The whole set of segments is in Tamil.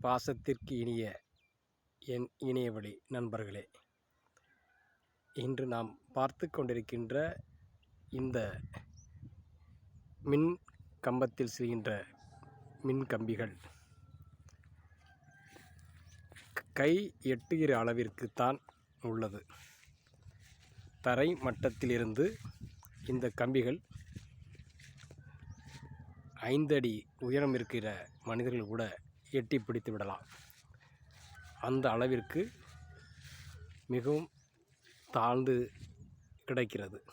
பாசத்திற்கு இனிய என் இணையவழி நண்பர்களே இன்று நாம் பார்த்து கொண்டிருக்கின்ற இந்த மின் கம்பத்தில் செய்கின்ற மின் கம்பிகள் கை எட்டுகிற அளவிற்குத்தான் உள்ளது. தரை மட்டத்திலிருந்து இந்த கம்பிகள் ஐந்தடி உயரம் இருக்கிற மனிதர்கள் கூட எட்டி பிடித்து விடலாம். அந்த அளவிற்கு மிகவும் தாழ்ந்து கிடைக்கிறது.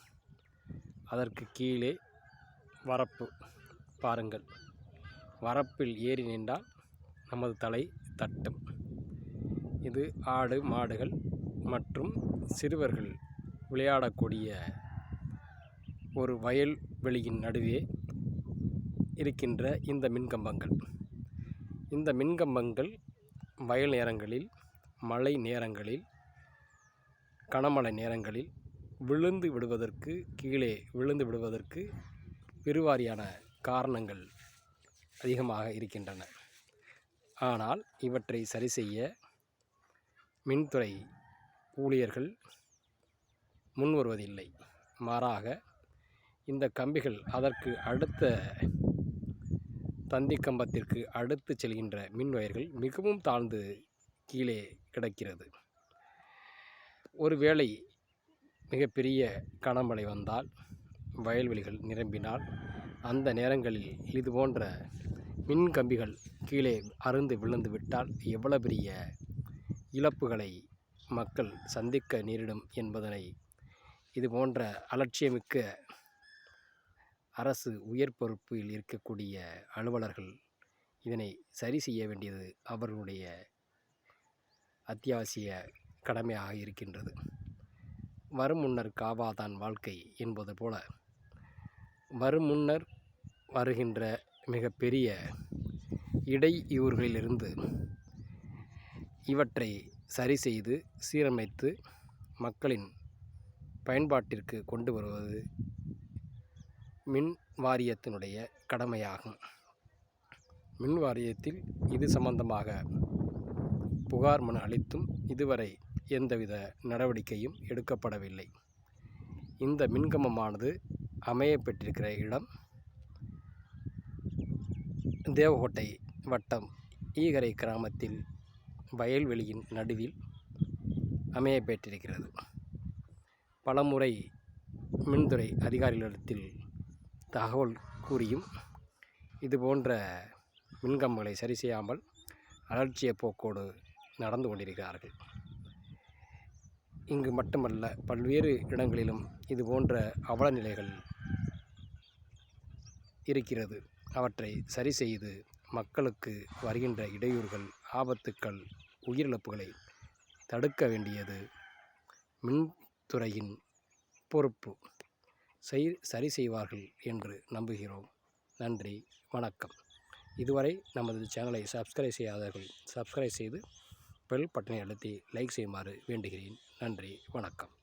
அதற்கு கீழே வரப்பு பாருங்கள். வரப்பில் ஏறி நின்றால் நமது தலை தட்டும். இது ஆடு மாடுகள் மற்றும் சிறுவர்கள் விளையாடக்கூடிய ஒரு வயல்வெளியின் நடுவே இருக்கின்ற இந்த மின்கம்பங்கள். இந்த மின்கம்பங்கள் வயல் நேரங்களில் மழை நேரங்களில் கனமழை நேரங்களில் விழுந்து விடுவதற்கு கீழே விழுந்து விடுவதற்கு பெருவாரியான காரணங்கள் அதிகமாக இருக்கின்றன. ஆனால் இவற்றை சரி செய்ய மின்துறை ஊழியர்கள் முன்வருவதில்லை. மாறாக இந்த கம்பிகள் அதற்கு அடுத்த தந்தி கம்பத்திற்கு அடுத்து செல்கின்ற மின் வயர்கள் மிகவும் தாழ்ந்து கீழே கிடக்கிறது. ஒருவேளை மிகப்பெரிய கனமழை வந்தால் வயல்வெளிகள் நிரம்பினால் அந்த நேரங்களில் இது போன்ற மின் கம்பிகள் கீழே அருந்து விழுந்து விட்டால் எவ்வளவு பெரிய இழப்புகளை மக்கள் சந்திக்க நேரிடும் என்பதனை இது போன்ற அலட்சியமிக்க அரசு உயர் பொறுப்பில் இருக்கக்கூடிய அலுவலர்கள் இதனை சரி செய்ய வேண்டியது அவர்களுடைய அத்தியாவசிய கடமையாக இருக்கின்றது. வரும் முன்னர் காவாதான் வாழ்க்கை என்பது போல வரும் முன்னர் வருகின்ற மிகப்பெரிய இடையூறுகளிலிருந்து இவற்றை சரி செய்து சீரமைத்து மக்களின் பயன்பாட்டிற்கு கொண்டு வருவது மின் வாரியத்தினுடைய கடமையாகும். மின் வாரியத்தில் இது சம்பந்தமாக புகார் மனு அளித்தும் இதுவரை எந்தவித நடவடிக்கையும் எடுக்கப்படவில்லை. இந்த மின்கம்பமானது அமையப்பெற்றிருக்கிற இடம் தேவகோட்டை வட்டம் ஈகரை கிராமத்தில் வயல்வெளியின் நடுவில் அமையப்பெற்றிருக்கிறது பலமுறை மின்துறை அதிகாரிகளிடத்தில் தகவல் கூறியும் இது போன்ற மின்கம்பங்களை சரி செய்யாமல் அலட்சிய போக்கோடு நடந்து கொண்டிருக்கிறார்கள். இங்கு மட்டுமல்ல பல்வேறு இடங்களிலும் இது போன்ற அவல நிலைகள் இருக்கிறது. அவற்றை சரி செய்து மக்களுக்கு வருகின்ற இடையூறுகள் ஆபத்துக்கள் உயிரிழப்புகளை தடுக்க வேண்டியது மின்துறையின் பொறுப்பு. செய் சரி செய்வார்கள் என்று நம்புகிறோம். நன்றி வணக்கம். இதுவரை நமது சேனலை சப்ஸ்கிரைப் செய்யாதவர்கள் சப்ஸ்கிரைப் செய்து பெல் பட்டனை அழுத்தி லைக் செய்யுமாறு வேண்டுகிறேன். நன்றி வணக்கம்.